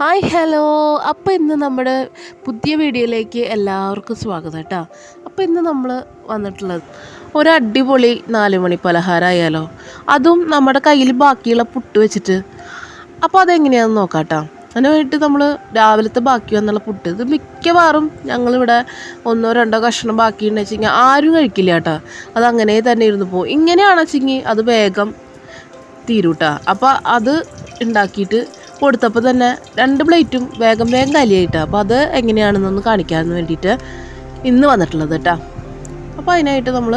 Hi hello. അപ്പോൾ ഇന്ന് നമ്മുടെ പുതിയ വീഡിയോയിലേക്ക് എല്ലാവർക്കും സ്വാഗതം കേട്ടോ. അപ്പോൾ ഇന്ന് നമ്മൾ വന്നിട്ടുള്ളത് ഒരു അടിപൊളി നാല് മണി പലഹാരമായാലോ അതും നമ്മുടെ കയ്യിൽ ബാക്കിയുള്ള പുട്ട് വെച്ചിട്ട്. അപ്പോൾ അതെങ്ങനെയാണെന്ന് നോക്കാം കേട്ടോ. അതിന് വേണ്ടിയിട്ട് നമ്മൾ രാവിലത്തെ ബാക്കി വന്നുള്ള പുട്ട്. ഇത് മിക്കവാറും ഞങ്ങളിവിടെ ഒന്നോ രണ്ടോ കഷ്ണം ബാക്കിയുണ്ടെന്ന് വെച്ച് കഴിഞ്ഞാൽ ആരും കഴിക്കില്ല കേട്ടോ. അത് അങ്ങനെ തന്നെ ഇരുന്ന് പോകും. ഇങ്ങനെയാണെന്ന് വെച്ചെങ്കിൽ അത് വേഗം തീരൂട്ടാ. അപ്പോൾ അത് ഉണ്ടാക്കിയിട്ട് കൊടുത്തപ്പോൾ തന്നെ രണ്ട് പ്ലേറ്റും വേഗം വേഗം കലിയായിട്ടാണ് അപ്പോൾ അത് എങ്ങനെയാണെന്നൊന്ന് കാണിക്കാൻ വേണ്ടിയിട്ട് ഇന്ന് വന്നിട്ടുള്ളത് കേട്ടോ അപ്പോൾ അതിനായിട്ട് നമ്മൾ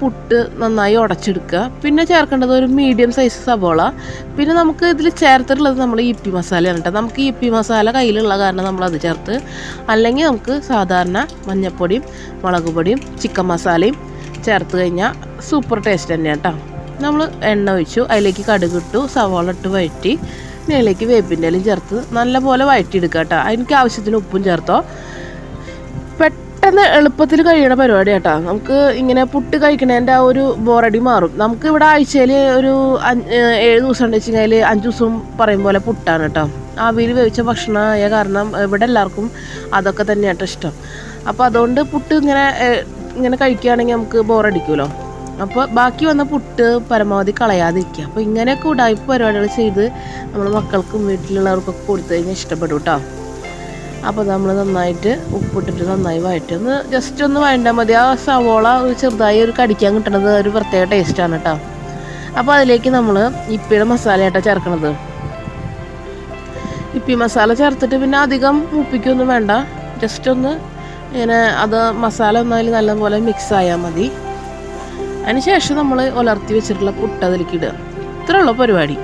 പുട്ട് നന്നായി ഉടച്ചെടുക്കുക പിന്നെ ചേർക്കേണ്ടത് ഒരു മീഡിയം സൈസ് സവോള. പിന്നെ നമുക്ക് ഇതിൽ ചേർത്തിട്ടുള്ളത് നമ്മൾ ഇ പി മസാലയാണ് കേട്ടോ നമുക്ക് ഇ പി മസാല കയ്യിലുള്ള കാരണം നമ്മൾ അത് ചേർത്ത് അല്ലെങ്കിൽ നമുക്ക് സാധാരണ മഞ്ഞൾപ്പൊടിയും മുളക് പൊടിയും ചിക്കൻ മസാലയും ചേർത്ത് കഴിഞ്ഞാൽ സൂപ്പർ ടേസ്റ്റ് തന്നെയാണ് കേട്ടോ നമ്മൾ എണ്ണ ഒഴിച്ചു അതിലേക്ക് കടുകിട്ടു സവാള ഇട്ട് വഴറ്റി ഇനി അതിലേക്ക് വേപ്പിന്റെ ഇലയും ചേർത്ത് നല്ലപോലെ വഴറ്റിയെടുക്കുക കേട്ടോ. എനിക്ക് ആവശ്യത്തിന് ഉപ്പും ചേർത്തോ. പെട്ടെന്ന് എളുപ്പത്തിൽ കഴിയണ പരിപാടി കേട്ടോ നമുക്ക് ഇങ്ങനെ പുട്ട് കഴിക്കണതിന്റെ ആ ഒരു ബോറടി മാറും. നമുക്ക് ഇവിടെ ആഴ്ചയിൽ ഒരു ഏഴ് ദിവസം ഉണ്ട് വെച്ചാൽ അഞ്ച് ദിവസം പറയും പോലെ പുട്ടാണ് കേട്ടോ. ആവിയിൽ വേവിച്ച ഭക്ഷണമായ കാരണം ഇവിടെ എല്ലാവർക്കും അതൊക്കെ തന്നെയാട്ടോ ഇഷ്ടം. അപ്പോൾ അതുകൊണ്ട് പുട്ട് ഇങ്ങനെ ഇങ്ങനെ കഴിക്കുകയാണെങ്കിൽ നമുക്ക് ബോറടിക്കുമല്ലോ അപ്പോൾ ബാക്കി വന്ന പുട്ട് പരമാവധി കളയാതിരിക്കുക. അപ്പോൾ ഇങ്ങനെയൊക്കെ ഉടായ്പ പരിപാടികൾ ചെയ്ത് നമ്മൾ മക്കൾക്കും വീട്ടിലുള്ളവർക്കൊക്കെ കൊടുത്തു കഴിഞ്ഞാൽ ഇഷ്ടപ്പെടും കേട്ടോ. അപ്പോൾ നമ്മൾ നന്നായിട്ട് ഉപ്പിട്ടിട്ട് നന്നായി വഴറ്റി. ഒന്ന് ജസ്റ്റ് ഒന്ന് വഴണ്ടാൽ മതി. ആ സവോള ഒരു ചെറുതായി ഒരു കടിക്കാൻ കിട്ടണത് ഒരു പ്രത്യേക ടേസ്റ്റാണ് കേട്ടോ. അപ്പോൾ അതിലേക്ക് നമ്മൾ ഇപ്പിയുടെ മസാല ആയിട്ടാണ് ചേർക്കണത്. ഇപ്പി മസാല ചേർത്തിട്ട് പിന്നെ അധികം ഉപ്പിക്കൊന്നും വേണ്ട. ജസ്റ്റ് ഒന്ന് ഇങ്ങനെ അത് മസാല ഒന്നായാലും നല്ലപോലെ മിക്സ് ആയാൽ മതി. അതിനുശേഷം നമ്മൾ ഉലർത്തി വെച്ചിട്ടുള്ള പുട്ട് അതിലേക്ക് ഇടുക. ഇത്രയുള്ള പരിപാടി.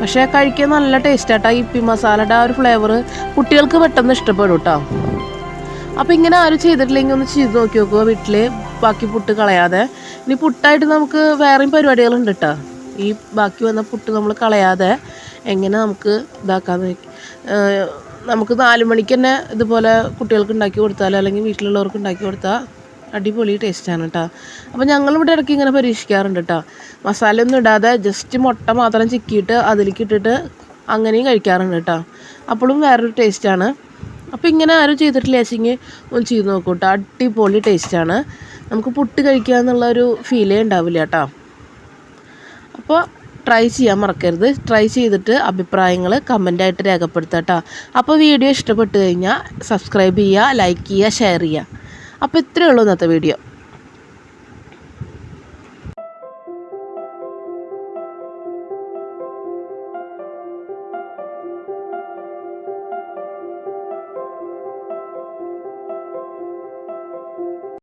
പക്ഷേ കഴിക്കാൻ നല്ല ടേസ്റ്റ് ആട്ടോ ഈ ഇപ്പി മസാലയുടെ ആ ഒരു ഫ്ലേവർ കുട്ടികൾക്ക് പെട്ടെന്ന് ഇഷ്ടപ്പെടും കേട്ടോ അപ്പോൾ ഇങ്ങനെ ആരും ചെയ്തിട്ടില്ലെങ്കിൽ ഒന്ന് ചെയ്ത് നോക്കി നോക്കുക വീട്ടിൽ ബാക്കി പുട്ട് കളയാതെ. ഇനി പുട്ടായിട്ട് നമുക്ക് വേറെയും പരിപാടികളുണ്ട് കേട്ടോ ഈ ബാക്കി വന്ന പുട്ട് നമ്മൾ കളയാതെ എങ്ങനെ നമുക്ക് ഏഹ് നമുക്ക് നാല് മണിക്ക് തന്നെ ഇതുപോലെ കുട്ടികൾക്ക് ഉണ്ടാക്കി കൊടുത്താൽ അല്ലെങ്കിൽ വീട്ടിലുള്ളവർക്ക് ഉണ്ടാക്കി കൊടുത്താൽ അടിപൊളി ടേസ്റ്റാണ് കേട്ടോ അപ്പോൾ ഞങ്ങളിവിടെ ഇടയ്ക്ക് ഇങ്ങനെ പരീക്ഷിക്കാറുണ്ട് കേട്ടോ മസാല ഒന്നും ഇടാതെ ജസ്റ്റ് മുട്ട മാത്രം ചിക്കിയിട്ട് അതിലേക്ക് ഇട്ടിട്ട് അങ്ങനെയും കഴിക്കാറുണ്ട് കേട്ടോ അപ്പോഴും വേറൊരു ടേസ്റ്റാണ് അപ്പോൾ ഇങ്ങനെ ആരും ചെയ്തിട്ടില്ല ചേച്ചിങ്ങി ഒന്ന് ചെയ്ത് നോക്കൂ കേട്ടോ അടിപൊളി ടേസ്റ്റാണ് നമുക്ക് പുട്ട് കഴിക്കുക എന്നുള്ള ഒരു ഫീലേ ഉണ്ടാവില്ല കേട്ടോ അപ്പോൾ ട്രൈ ചെയ്യാൻ മറക്കരുത്. ട്രൈ ചെയ്തിട്ട് അഭിപ്രായങ്ങൾ കമന്റായിട്ട് രേഖപ്പെടുത്തുക കേട്ടോ അപ്പോൾ വീഡിയോ ഇഷ്ടപ്പെട്ട് കഴിഞ്ഞാൽ സബ്സ്ക്രൈബ് ചെയ്യുക ലൈക്ക് ചെയ്യുക ഷെയർ ചെയ്യുക. അപ്പോൾ ഇത്രയേ ഉള്ളൂ ഇന്നത്തെ വീഡിയോ.